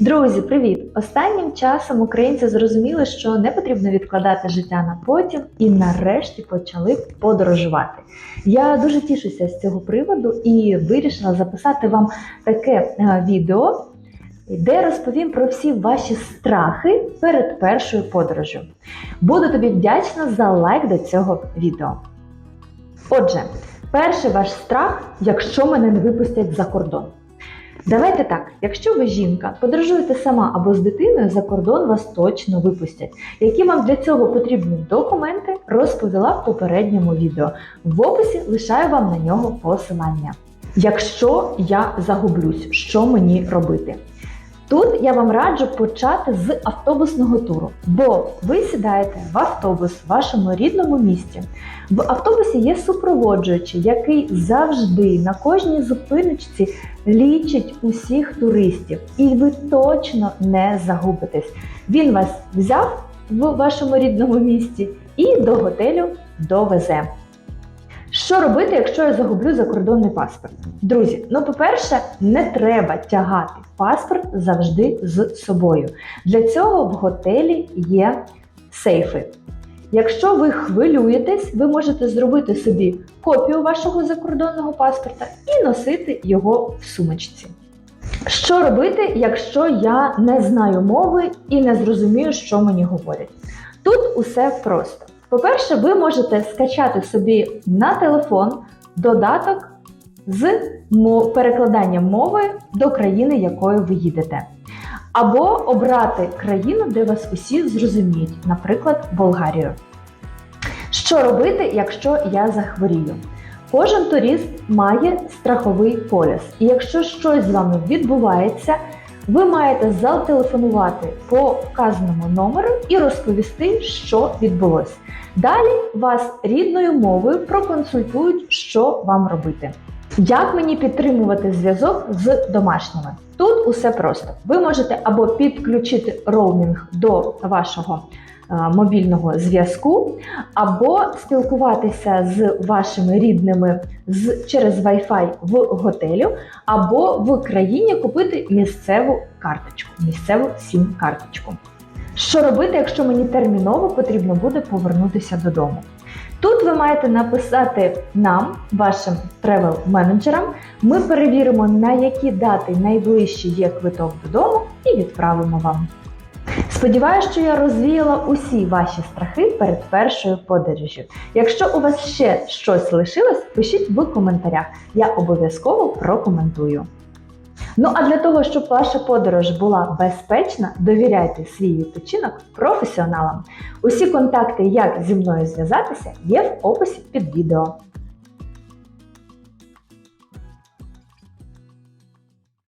Друзі, привіт! Останнім часом українці зрозуміли, що не потрібно відкладати життя на потім і нарешті почали подорожувати. Я дуже тішуся з цього приводу і вирішила записати вам таке е, відео, де розповім про всі ваші страхи перед першою подорожю. Буду тобі вдячна за лайк до цього відео. Отже, перший ваш страх, якщо мене не випустять за кордон. Давайте так, якщо ви жінка, подорожуєте сама або з дитиною, за кордон вас точно випустять. Які вам для цього потрібні документи, розповіла в попередньому відео. В описі лишаю вам на нього посилання. Якщо я загублюсь, що мені робити? Тут я вам раджу почати з автобусного туру, бо ви сідаєте в автобус в вашому рідному місті. В автобусі є супроводжуючий, який завжди на кожній зупиночці лічить усіх туристів, і ви точно не загубитесь. Він вас взяв в вашому рідному місті і до готелю довезе. Що робити, якщо я загублю закордонний паспорт? Друзі, ну по-перше, не треба тягати паспорт завжди з собою. Для цього в готелі є сейфи. Якщо ви хвилюєтесь, ви можете зробити собі копію вашого закордонного паспорта і носити його в сумочці. Що робити, якщо я не знаю мови і не зрозумію, що мені говорять? Тут усе просто. По-перше, ви можете скачати собі на телефон додаток з перекладанням мови до країни, якою ви їдете. Або обрати країну, де вас усі зрозуміють, наприклад, Болгарію. Що робити, якщо я захворію? Кожен турист має страховий поліс, і якщо щось з вами відбувається, ви маєте зателефонувати по вказаному номеру і розповісти, що відбулося. Далі вас рідною мовою проконсультують, що вам робити. Як мені підтримувати зв'язок з домашніми? Тут усе просто. Ви можете або підключити роумінг до вашого мобільного зв'язку, або спілкуватися з вашими рідними з, через Wi-Fi в готелю, або в країні купити місцеву карточку, місцеву сім-карточку. Що робити, якщо мені терміново потрібно буде повернутися додому? Тут ви маєте написати нам, вашим тревел-менеджерам. Ми перевіримо, на які дати найближче є квиток додому, і відправимо вам. Сподіваюся, що я розвіяла усі ваші страхи перед першою подорожжю. Якщо у вас ще щось лишилось, пишіть в коментарях. Я обов'язково прокоментую. Ну а для того, щоб ваша подорож була безпечна, довіряйте свій відпочинок професіоналам. Усі контакти, як зі мною зв'язатися, є в описі під відео.